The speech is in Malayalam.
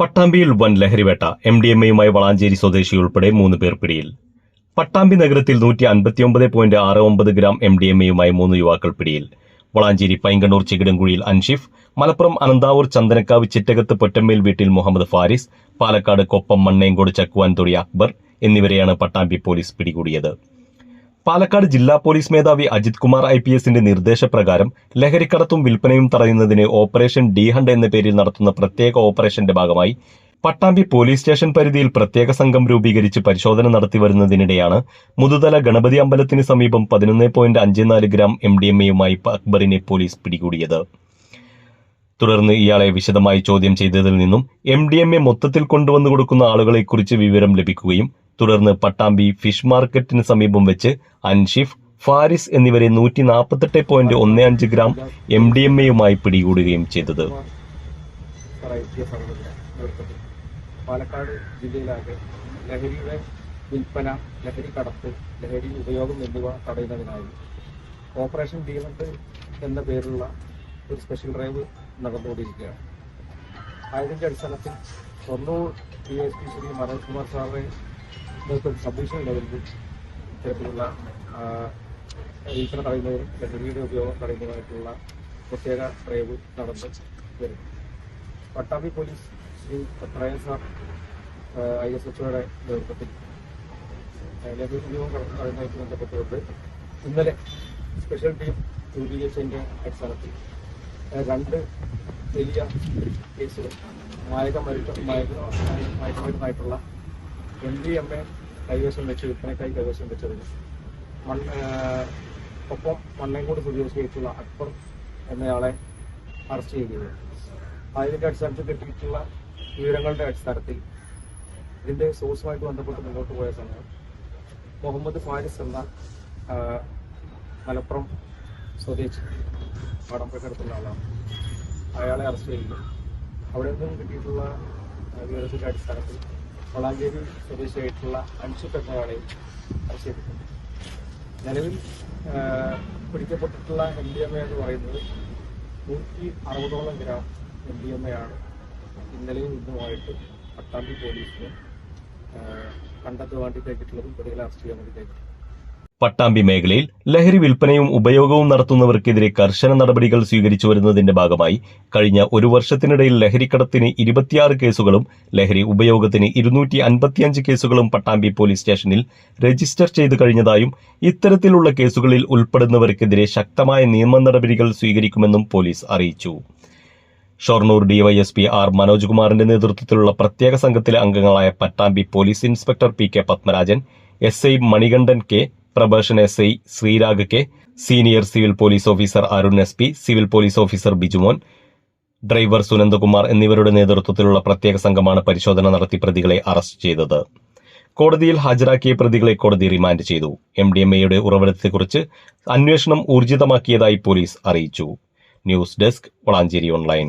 പട്ടാമ്പിയിൽ വൻ ലഹരിവേട്ട എം ഡി എം എയുമായി വളാഞ്ചേരി സ്വദേശി ഉൾപ്പെടെ മൂന്ന് പേർ പിടിയിൽ. പട്ടാമ്പി നഗരത്തിൽ നൂറ്റി അൻപത്തിയൊമ്പത് പോയിന്റ് ആറ് ഒമ്പത് ഗ്രാം എം ഡി എം എയുമായി മൂന്ന് യുവാക്കൾ പിടിയിൽ. വളാഞ്ചേരി പൈങ്കണ്ണൂർ ചികിടൻകുഴിയിൽ അൻഷിഫ് മലപ്പുറം അനന്താവൂർ ചന്ദനക്കാവ് ചിറ്റകത്ത് പൊറ്റമ്മേൽ വീട്ടിൽ മുഹമ്മദ് ഫാരിസ് പാലക്കാട് കൊപ്പം മണ്ണേങ്കോട് ചക്കുവാൻ തൊടി അക്ബർ എന്നിവരെയാണ് പട്ടാമ്പി പോലീസ് പിടികൂടിയത്. പാലക്കാട് ജില്ലാ പോലീസ് മേധാവി അജിത് കുമാർ ഐ പി എസിന്റെ നിർദ്ദേശപ്രകാരം ലഹരിക്കടത്തും വിൽപ്പനയും തടയുന്നതിന് ഓപ്പറേഷൻ ഡി ഹണ്ട് എന്ന പേരിൽ നടത്തുന്ന പ്രത്യേക ഓപ്പറേഷന്റെ ഭാഗമായി പട്ടാമ്പി പോലീസ് സ്റ്റേഷൻ പരിധിയിൽ പ്രത്യേക സംഘം രൂപീകരിച്ച് പരിശോധന നടത്തി വരുന്നതിനിടെയാണ് മുതുതല ഗണപതി അമ്പലത്തിന് സമീപം പതിനൊന്ന് പോയിന്റ് അഞ്ച് നാല് ഗ്രാം എം ഡി എം എയുമായി അക്ബറിനെ പോലീസ് പിടികൂടിയത്. തുടർന്ന് ഇയാളെ വിശദമായി ചോദ്യം ചെയ്തതിൽ നിന്നും എം ഡി എം എ മൊത്തത്തിൽ കൊണ്ടുവന്നു കൊടുക്കുന്ന ആളുകളെക്കുറിച്ച് വിവരം ലഭിക്കുകയും തുടർന്ന് പട്ടാമ്പി ഫിഷ് മാർക്കറ്റിന് സമീപം വെച്ച് അൻഷിഫ് ഫാരിസ് എന്നിവരെ നൂറ്റി നാൽപ്പത്തെട്ട് പോയിന്റ് ഒന്ന് അഞ്ച് ഗ്രാം എം ഡി എം എയുമായി പിടികൂടുകയും ചെയ്തത്. പാലക്കാട് ജില്ലയിലാകെ ലഹരിയുടെ വിൽപ്പന ലഹരി കടത്ത് ലഹരി ഉപയോഗം എന്നിവ തടയുന്നതിനായി ഓപ്പറേഷൻ ഡീമണ്ട് എന്ന പേരിലുള്ള ഒരു സ്പെഷ്യൽ ഡ്രൈവ് നടന്നുകൊണ്ടിരിക്കുകയാണ്. അതിന്റെ അടിസ്ഥാനത്തിൽ തൊണ്ണൂറ് D S P Shri Manoj Kumar സാറിനെ സബ്ഡിവിഷൻ ലെവലിൽ ഇത്തരത്തിലുള്ള ആ, വിൽപ്പന തടയുന്നതിനും ലഹരിയുടെ ഉപയോഗം തടയുന്നതുമായിട്ടുള്ള പ്രത്യേക ഡ്രൈവ് നടന്ന് വരുന്നു. പട്ടാമ്പി പോലീസ് ശ്രീ പത്രയ സാർ ഐ എസ് എച്ച്ഒയുടെ നേതൃത്വത്തിൽ ലഹരി ഉപയോഗം തടയുന്നതുമായി ബന്ധപ്പെട്ടുകൊണ്ട് ഇന്നലെ സ്പെഷ്യൽ ടീം രൂപീകരിച്ചതിന്റെ അടിസ്ഥാനത്തിൽ രണ്ട് വലിയ കേസുകൾ മായക മയക്കുമരുന്നായിട്ടുള്ള എം ഡി എം എ കൈവശം വെച്ച് വിൽപ്പനക്കായി കൈവശം വെച്ചതിന് ഒപ്പം മണ്ണേങ്കോട് സ്വദേശിയായിട്ടുള്ള അക്ബർ എന്നയാളെ അറസ്റ്റ് ചെയ്യുകയും അതിന്റെ അടിസ്ഥാനത്തിൽ കിട്ടിയിട്ടുള്ള വിവരങ്ങളുടെ അടിസ്ഥാനത്തിൽ ഇതിന്റെ സോഴ്സുമായിട്ട് ബന്ധപ്പെട്ട് മുന്നോട്ട് പോയ സമയം മുഹമ്മദ് ഫാരിസ് എന്ന മലപ്പുറം സ്വദേശി പാടമ്പക്കടുത്തുള്ള ആളാണ്. അയാളെ അറസ്റ്റ് ചെയ്യുന്നു അവിടെ നിന്നും കിട്ടിയിട്ടുള്ള വിവരത്തിന്റെ അടിസ്ഥാനത്തിൽ വളാഞ്ചേരി സ്വദേശിയായിട്ടുള്ള അൻഷിഫ് പെട്ടയാളെയും നിലവിൽ പിടിക്കപ്പെട്ടിട്ടുള്ള എം ഡി എം എ എന്ന് പറയുന്നത് നൂറ്റി അറുപതോളം gram M D M A ആണ്. ഇന്നലെയും ഇന്നുമായിട്ട് പട്ടാമ്പി പോലീസിന് കണ്ടെത്തുവാണ്ടി വേണ്ടിയിട്ടേക്കിട്ടുള്ളതും പ്രതികളെ അറസ്റ്റ് ചെയ്യാൻ വേണ്ടി വേണ്ടിയിട്ടേക്ക് പട്ടാമ്പി മേഖലയിൽ ലഹരി വിൽപ്പനയും ഉപയോഗവും നടത്തുന്നവർക്കെതിരെ കർശന നടപടികൾ സ്വീകരിച്ചു വരുന്നതിന്റെ ഭാഗമായി കഴിഞ്ഞ ഒരു വർഷത്തിനിടയിൽ ലഹരിക്കടത്തിന് ഇരുപത്തിയാറ് കേസുകളും ലഹരി ഉപയോഗത്തിന് ഇരുന്നൂറ്റി അൻപത്തിയഞ്ച് കേസുകളും പട്ടാമ്പി പോലീസ് സ്റ്റേഷനിൽ രജിസ്റ്റർ ചെയ്തു കഴിഞ്ഞതായും ഇത്തരത്തിലുള്ള കേസുകളിൽ ഉൾപ്പെടുന്നവർക്കെതിരെ ശക്തമായ നിയമ നടപടികൾ സ്വീകരിക്കുമെന്നും പോലീസ് അറിയിച്ചു. ഷൊർണൂർ ഡിവൈഎസ്പി ആർ മനോജ് കുമാറിന്റെ നേതൃത്വത്തിലുള്ള പ്രത്യേക സംഘത്തിലെ അംഗങ്ങളായ Pattambi police inspector P K Padmarajan S I Manikandan K Prabhashan S I Sreerag K senior civil police officer Arun S P civil police officer Bijumon driver Sunandakumar എന്നിവരുടെ നേതൃത്വത്തിലുള്ള പ്രത്യേക സംഘമാണ് പരിശോധന നടത്തി പ്രതികളെ അറസ്റ്റ് ചെയ്തത്. കോടതിയിൽ ഹാജരാക്കിയ പ്രതികളെ കോടതി റിമാൻഡ് ചെയ്തു. എം ഡി എം എയുടെ ഉറവിടത്തെക്കുറിച്ച് അന്വേഷണം ഊർജിതമാക്കിയതായി പോലീസ് അറിയിച്ചു. News desk Valanchery online.